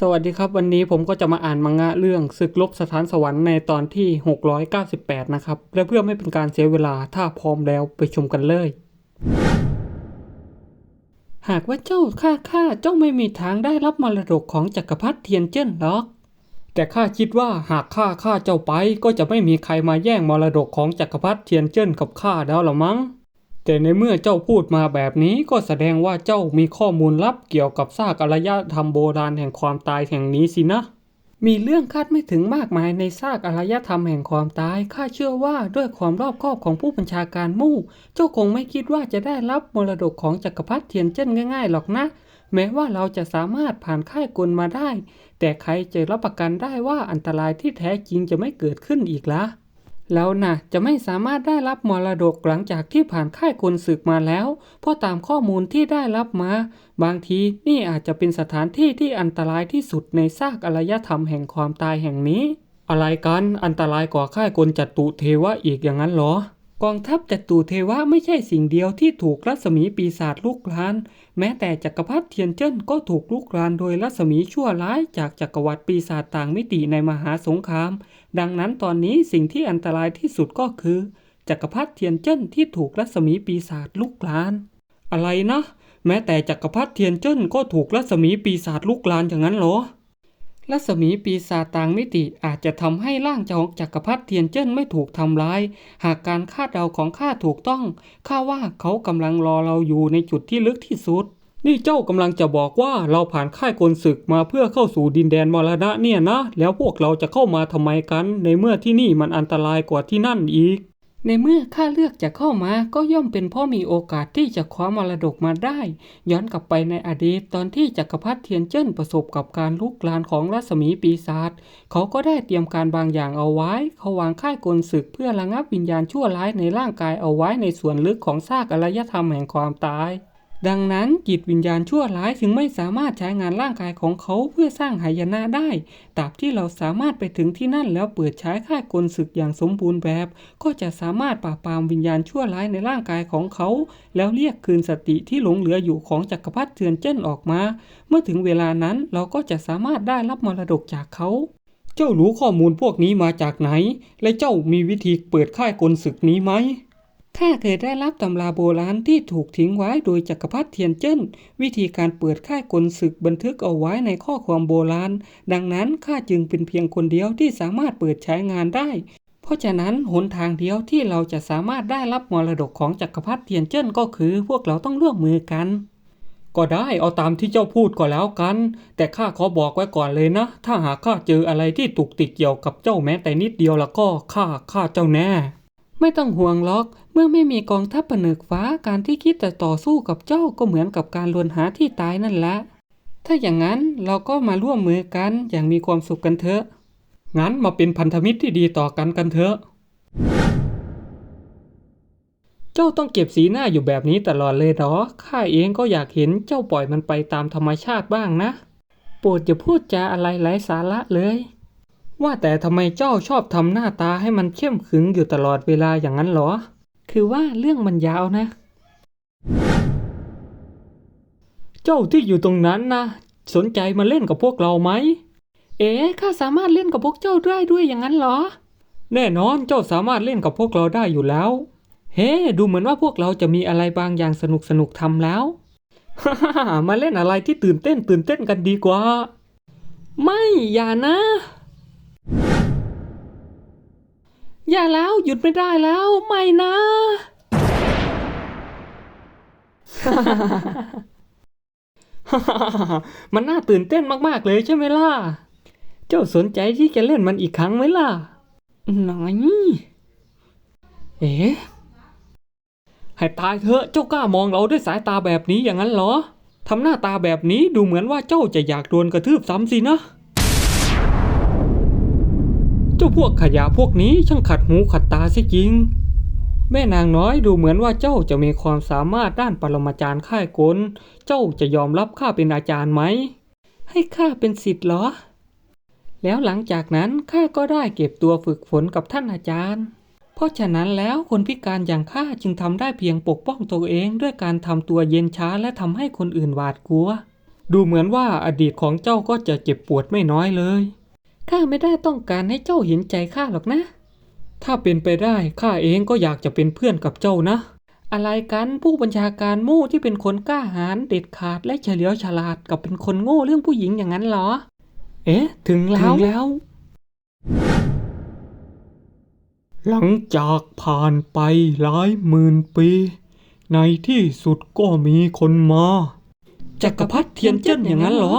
สวัสดีครับ วันนี้ผมก็จะมาอ่านมังงะเรื่องศึกลบสถานสวรรค์ในตอนที่ 698 นะครับ และเพื่อไม่เป็นการเสียเวลาถ้าพร้อมแล้วไปชมกันเลย หากว่าเจ้าข้าข้าเจ้าไม่มีทางได้รับมรดกของจักรพรรดิเทียนเจิ้นหรอก แต่ข้าคิดว่าหากข้าข้าเจ้าไปก็จะไม่มีใครมาแย่งมรดกของจักรพรรดิเทียนเจิ้นกับข้าแล้วหรอมั้ง แต่ในเมื่อเจ้าพูดมาแบบนี้ก็แสดงว่าเจ้ามีข้อมูลลับเกี่ยวกับซากอารยธรรมโบราณแห่งความตายแห่งนี้สินะ มีเรื่องคาดไม่ถึงมากมายในซากอารยธรรมแห่งความตาย ข้าเชื่อว่าด้วยความรอบคอบของผู้บัญชาการมู่ เจ้าคงไม่คิดว่าจะได้รับมรดกของจักรพรรดิเทียนเจิ้นง่ายๆหรอกนะ แม้ว่าเราจะสามารถผ่านค่ายกลมาได้ แต่ใครจะรับประกันได้ว่าอันตรายที่แท้จริงจะไม่เกิดขึ้นอีกละ แล้วนะจะไม่สามารถได้รับมรดกหลังจากที่ผ่านค่ายกลศึกมาแล้ว เพราะตามข้อมูลที่ได้รับมา บางทีนี่อาจจะเป็นสถานที่ที่อันตรายที่สุดในซากอารยธรรมแห่งความตายแห่งนี้ อะไรกันอันตรายกว่าค่ายกลจัตุเทวะอีกอย่างนั้นเหรอ กองทัพจัตุเทวะไม่ใช่สิ่งเดียวที่ถูกรัศมีปีศาจลุกราน แม้แต่จักรพรรดิเทียนเจิ้นก็ถูกลุกรานโดยรัศมีชั่วร้ายจากจักรวรรดิปีศาจต่างมิติในมหาสงคราม ดังนั้นตอนนี้สิ่งที่อันตรายที่สุดก็คือ จักรพรรดิเทียนเจิ้นที่ถูกรัศมีปีศาจลุกราน อะไรนะ แม้แต่จักรพรรดิเทียนเจิ้นก็ถูกรัศมีปีศาจลุกรานอย่างนั้นเหรอ รัศมีปีศาจต่างมิติอาจจะทำให้ร่างของจักรพรรดิเทียนเจิ้นไม่ถูกทำร้าย หากการคาดเดาของข้าถูกต้อง ข้าว่าเขากำลังรอเราอยู่ในจุดที่ลึกที่สุด นี่เจ้ากำลังจะบอกว่าเราผ่านค่ายกลศึกมาเพื่อเข้าสู่ดินแดนมรณะเนี่ยนะ แล้วพวกเราจะเข้ามาทำไมกัน ในเมื่อที่นี่มันอันตรายกว่าที่นั่นอีก ในเมื่อข้าเลือกจะเข้ามาก็ย่อมเป็นพ่อมีโอกาสที่จะคว้ามรดกมาได้ ย้อนกลับไปในอดีตตอนที่จักรพรรดิเทียนเจิ้นประสบกับการลุกลานของรัศมีปีศาจเขาก็ได้เตรียมการบางอย่างเอาไว้ เขาวางค่ายกลศึกเพื่อระงับวิญญาณชั่วร้ายในร่างกายเอาไว้ในส่วนลึกของซากอารยธรรมแห่งความตาย ดังนั้นจิตวิญญาณชั่วร้ายจึงไม่สามารถใช้งานร่างกายของเขาเพื่อสร้างหายนะได้ตราบที่เราสามารถไปถึงที่นั่นแล้วเปิดใช้ค่ายกลศึกอย่างสมบูรณ์แบบ ก็จะสามารถปราบปรามวิญญาณชั่วร้ายในร่างกายของเขา แล้วเรียกคืนสติที่หลงเหลืออยู่ของจักรพรรดิเทือนเจิ้นออกมา เมื่อถึงเวลานั้นเราก็จะสามารถได้รับมรดกจากเขาเจ้ารู้ข้อมูลพวกนี้มาจากไหน และเจ้ามีวิธีเปิดค่ายกลศึกนี้ไหม ข้าเคยได้รับตำราโบราณที่ถูกทิ้งไว้โดยจักรพรรดิเทียนเจิ้น วิธีการเปิดค่ายกลศึกบันทึกเอาไว้ในข้อความโบราณ ดังนั้นข้าจึงเป็นเพียงคนเดียวที่สามารถเปิดใช้งานได้ เพราะฉะนั้นหนทางเดียวที่เราจะสามารถได้รับมรดกของจักรพรรดิเทียนเจิ้นก็คือพวกเราต้องร่วมมือกัน ก็ได้เอาตามที่เจ้าพูดก็แล้วกัน แต่ข้าขอบอกไว้ก่อนเลยนะ ถ้าหากข้าเจออะไรที่ตุกติกเกี่ยวกับเจ้าแม้แต่นิดเดียวแล้วก็ข้าข้าเจ้าแน่ ไม่ต้องห่วงหรอก เมื่อไม่มีกองทัพผนึกฟ้าการที่คิดจะต่อสู้กับเจ้าก็เหมือนกับการลวนหาที่ตายนั่นแหละ ถ้าอย่างนั้นเราก็มาร่วมมือกันอย่างมีความสุขกันเถอะ งั้นมาเป็นพันธมิตรที่ดีต่อกันกันเถอะ เจ้าต้องเก็บสีหน้าอยู่แบบนี้ตลอดเลยเหรอ ข้าเองก็อยากเห็นเจ้าปล่อยมันไปตามธรรมชาติบ้างนะ โปรดอย่าพูดจาอะไรไร้สาระเลย ว่าแต่ทำไมเจ้าชอบทำหน้าตาให้มันเข้มขึงอยู่ตลอดเวลาอย่างนั้นเหรอ คือว่าเรื่องมันยาวนะ เจ้าที่อยู่ตรงนั้นนะ สนใจมาเล่นกับพวกเราไหม เอ๋ข้าสามารถเล่นกับพวกเจ้าได้ด้วยอย่างนั้นเหรอ แน่นอนเจ้าสามารถเล่นกับพวกเราได้อยู่แล้ว เฮ้ ดูเหมือนว่าพวกเราจะมีอะไรบางอย่างสนุกสนุกทำแล้ว มาเล่นอะไรที่ตื่นเต้นตื่นเต้นกันดีกว่า ไม่อย่านะ ย่าแล้วหยุดไม่ได้แล้ว ไม่นะ มันน่าตื่นเต้นมากๆเลยใช่ไหมล่ะ เจ้าสนใจที่จะเล่นมันอีกครั้งไหมล่ะน่อยเอ๊ะให้ตายเถอะเจ้ากล้ามองเราด้วยสายตาแบบนี้อย่างนั้นเหรอ ทำหน้าตาแบบนี้ดูเหมือนว่าเจ้าจะอยากโดนกระทืบซ้ำสินะ เจ้าพวกขยะพวกนี้ช่างขัดหูขัดตาเสียจริง แม่นางน้อยดูเหมือนว่าเจ้าจะมีความสามารถด้านปรมาจารย์ค่ายกล เจ้าจะยอมรับข้าเป็นอาจารย์ไหม ให้ข้าเป็นศิษย์เหรอ แล้วหลังจากนั้นข้าก็ได้เก็บตัวฝึกฝนกับท่านอาจารย์ เพราะฉะนั้นแล้วคนพิการอย่างข้าจึงทำได้เพียงปกป้องตัวเองด้วยการทำตัวเย็นช้าและทำให้คนอื่นหวาดกลัว ดูเหมือนว่าอดีตของเจ้าก็จะเจ็บปวดไม่น้อยเลย ข้าไม่ได้ต้องการให้เจ้าเห็นใจข้าหรอกนะ ถ้าเป็นไปได้ข้าเองก็อยากจะเป็นเพื่อนกับเจ้านะ อะไรกันผู้บัญชาการมู่ที่เป็นคนกล้าหาญเด็ดขาดและเฉลียวฉลาดกับเป็นคนโง่เรื่องผู้หญิงอย่างนั้นเหรอ เอ๊ะ ถึงแล้วแล้ว หลังจากผ่านไปหลายหมื่นปี ในที่สุดก็มีคนมาจักรพรรดิเทียนเจิ้นอย่างนั้นเหรอ